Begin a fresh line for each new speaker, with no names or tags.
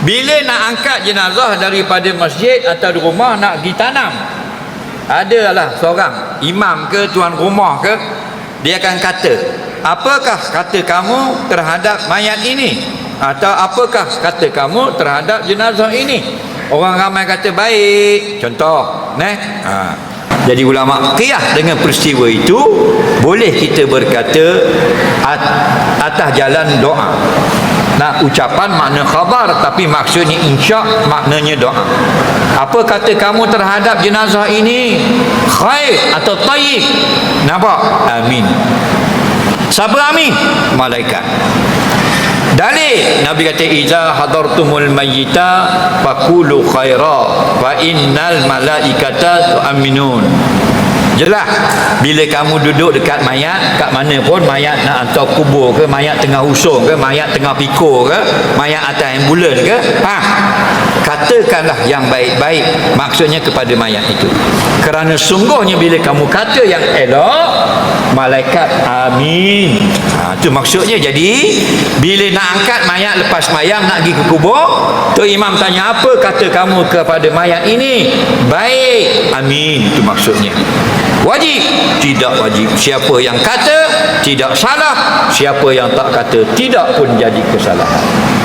bila nak angkat jenazah daripada masjid atau rumah nak pergi tanam? Adalah seorang imam ke tuan rumah ke dia akan kata apakah kata kamu terhadap mayat ini? Atau apakah kata kamu terhadap jenazah ini? Orang ramai kata baik contoh neh? Ha. jadi ulama qiyah dengan peristiwa itu boleh kita berkata at, atas jalan doa Nah, ucapan makna khabar tapi maksudnya insya maknanya doa. Apa kata kamu terhadap jenazah ini? Khair atau tayyib? Nampak? Amin. Siapa amin? Malaikat. Dalil Nabi kata iza hadartumul mayyita faqulu khaira fa innal malaikata tu'minun. Jelas bila kamu duduk dekat mayat kat mana pun mayat nak hantar kubur ke mayat tengah usung ke mayat tengah pikul ke mayat atas ambulan ke ha katakanlah yang baik-baik maksudnya kepada mayat itu. Kerana sungguhnya bila kamu kata yang elok malaikat. Amin. Ha, itu maksudnya jadi bila nak angkat mayat lepas mayam nak pergi ke kubur tu imam tanya apa kata kamu kepada mayat ini? Baik. Amin. Itu maksudnya. Wajib. Tidak wajib. Siapa yang kata tidak salah. Siapa yang tak kata tidak pun jadi kesalahan